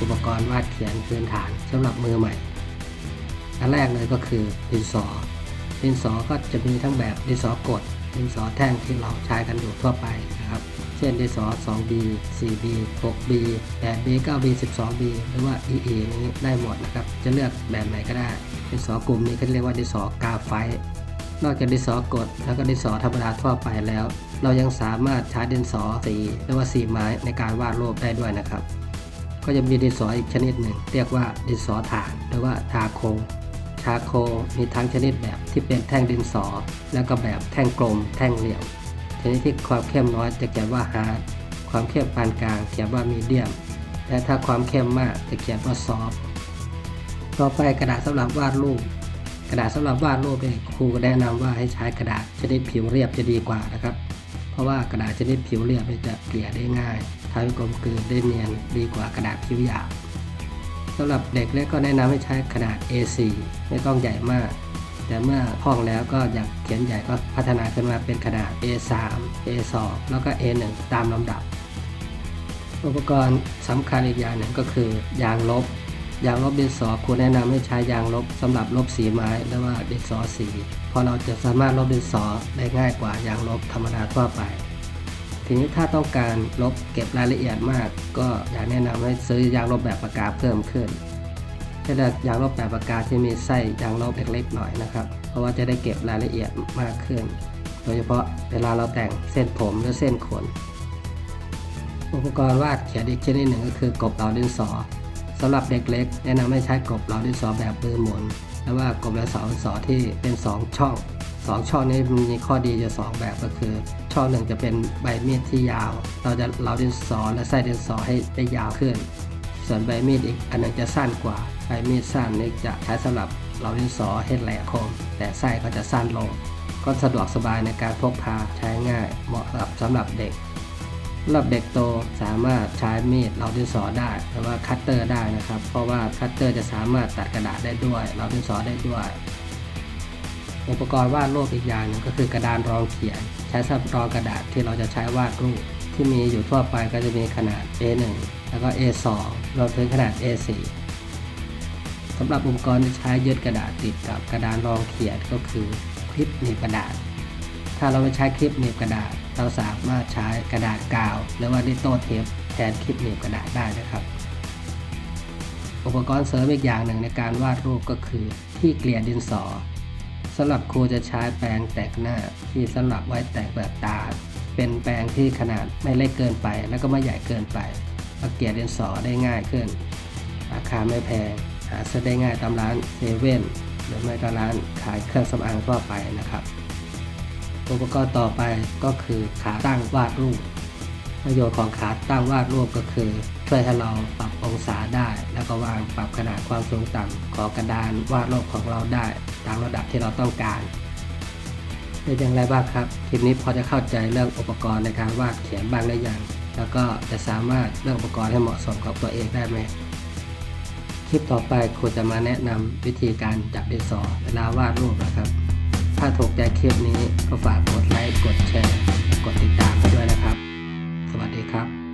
อุปกรณ์วาดเขียนพื้นฐานสำหรับมือใหม่ อันแรกเลยก็คือดินสอ ดินสอก็จะมีทั้งแบบดินสอกด ดินสอแท่งที่เราใช้กันอยู่ทั่วไปนะครับ เช่นดินสอ 2B 4B 6B 8B 9B 12B หรือว่า EE นี้ได้หมดนะครับ จะเลือกแบบไหนก็ได้ ดินสอกลุ่มนี้เขาเรียกว่าดินสอกาไฟนอกจากดินสอกดแล้วก็ดินสอธรรมดาทั่วไปแล้ว เรายังสามารถใช้ดินสอสีหรือว่าสีไม้ในการวาดรูปได้ด้วยนะครับ ก็จะมีดินสออีกชนิดหนึ่ง เรียกว่าดินสอถ่านหรือว่าชาโคชาโคมีทั้งชนิดแบบที่เป็นแท่งดินสอ แล้วก็แบบแท่งกลม แท่งเหลี่ยมชนิดที่ความเข้มน้อยจะเขียนว่าฮาร์ดความเข้มปานกลางเขียนว่ามีเดียมและถ้าความเข้มมากจะเขียนว่าซอฟต่อไปกระดาษสำหรับวาดรูป กระดาษสำหรับวาดรูปเนี่ยครูแนะนำว่าให้ใช้กระดาษชนิดผิวเรียบจะดีกว่านะครับ เพราะว่ากระดาษชนิดผิวเรียบเนี่ยจะเกลี่ยได้ง่ายทำให้กลมกลืนได้เนียนดีกว่ากระดาษผิวหยาบสำหรับเด็กเล็กก็แนะนำให้ใช้ขนาด A4 ไม่ต้องใหญ่มาก แต่เมื่อพองแล้วก็อยากเขียนใหญ่ก็พัฒนาขึ้นมาเป็นขนาด A3 A2 แล้วก็ A1 ตามลำดับ อุปกรณ์สำคัญอีกอย่างหนึ่งก็คือยางลบ ยางลบดินสอควรแนะนำให้ใช้ยางลบสำหรับลบสีไม้หรือว่าดินสอสีเพราะเราจะสามารถลบดินสอได้ง่ายกว่ายางลบธรรมดาทั่วไป ทีนี้ถ้าต้องการลบเก็บรายละเอียดมาก ก็อยากแนะนำให้ซื้อยางลบแบบปากกาเพิ่มขึ้นให้เลือกยางลบแบบปากกาที่มีไส้ยางลบเล็กๆหน่อยนะครับ เพราะว่าจะได้เก็บรายละเอียดมากขึ้น โดยเฉพาะเวลาเราแต่งเส้นผมหรือเส้นขนอุปกรณ์วาดเขียนอีกชนิดหนึ่งก็คือกบเหลาดินสอ สำหรับเด็กเล็ก แนะนำให้ใช้กบเหลาดินสอแบบมือหมุนและว่ากบเหลาสาดินสอที่เป็น 2 ช่อง 2 ช่องนี้มีข้อดีอยู่สองแบบก็คือ ช่องหนึ่งจะเป็นใบมีดที่ยาว เราจะเหลาดินสอและไส้ดินสอให้ได้ยาวขึ้น ส่วนใบมีดอีกอันหนึงจะสั้นกว่า ใบมีดสั้นนี่จะใช้สำหรับเหลาดินสอให้แหลกคม แต่ไส้ก็จะสั้นลง ก็สะดวกสบายในการพกพาใช้ง่ายเหมาะสำหรับเด็ก สำหรับเด็กโตสามารถใช้มีดเราดินสอได้หรือว่าคัตเตอร์ได้นะครับ เพราะว่าคัตเตอร์จะสามารถตัดกระดาษได้ด้วย เราดินสอได้ด้วย อุปกรณ์วาดรูปอีกอย่างหนึงก็คือกระดานรองเขียน ใช้สำหรับรองกระดาษที่เราจะใช้วาดรูปที่มีอยู่ทั่วไปก็จะมีขนาด A1 แล้วก็ A2 รวมถึงขนาด A4 สำหรับอุปกรณ์ที่ใช้ยึดกระดาษติดกับกระดานรองเขียนก็คือคลิปหนีบกระดาษ ถ้าเราไม่ใช้คลิปหนีบกระดาษ เราสามารถใช้กระดาษกาว หรือว่าดิโต้เทปแทนคลิปหนีบกระดาษได้นะครับ อุปกรณ์เสริมอีกอย่างหนึ่งในการวาดรูปก็คือที่เกลี่ยดินสอสำหรับครูจะใช้แปรงแต่งหน้าที่สำหรับไว้แต่งแบบตา เป็นแปรงที่ขนาดไม่เล็กเกินไป แล้วก็ไม่ใหญ่เกินไปเราเกลี่ยดินสอได้ง่ายขึ้น ราคาไม่แพงหาซื้อได้ง่ายตามร้านเซเว่นหรือไม่ก็ร้านขายเครื่องสำอางทั่วไปนะครับ อุปกรณ์ต่อไปก็คือขาตั้งวาดรูป ประโยชน์ของขาตั้งวาดรูปก็คือ ช่วยให้เราปรับองศาได้ แล้วก็วางปรับขนาดความสูงต่ำของกระดานวาดรูปของเราได้ตามระดับที่เราต้องการเป็นอย่างไรบ้างครับคลิปนี้พอจะเข้าใจเรื่องอุปกรณ์ในการวาดเขียนบ้างหรือยังแล้วก็จะสามารถเลือกอุปกรณ์ให้เหมาะสมกับตัวเองได้ไหมคลิปต่อไปครูจะมาแนะนำวิธีการจับดินสอเวลาวาดรูปนะครับ ถ้าถูกใจคลิปนี้ก็ฝากกดไลค์ กดแชร์ กดติดตามไปด้วยนะครับ สวัสดีครับ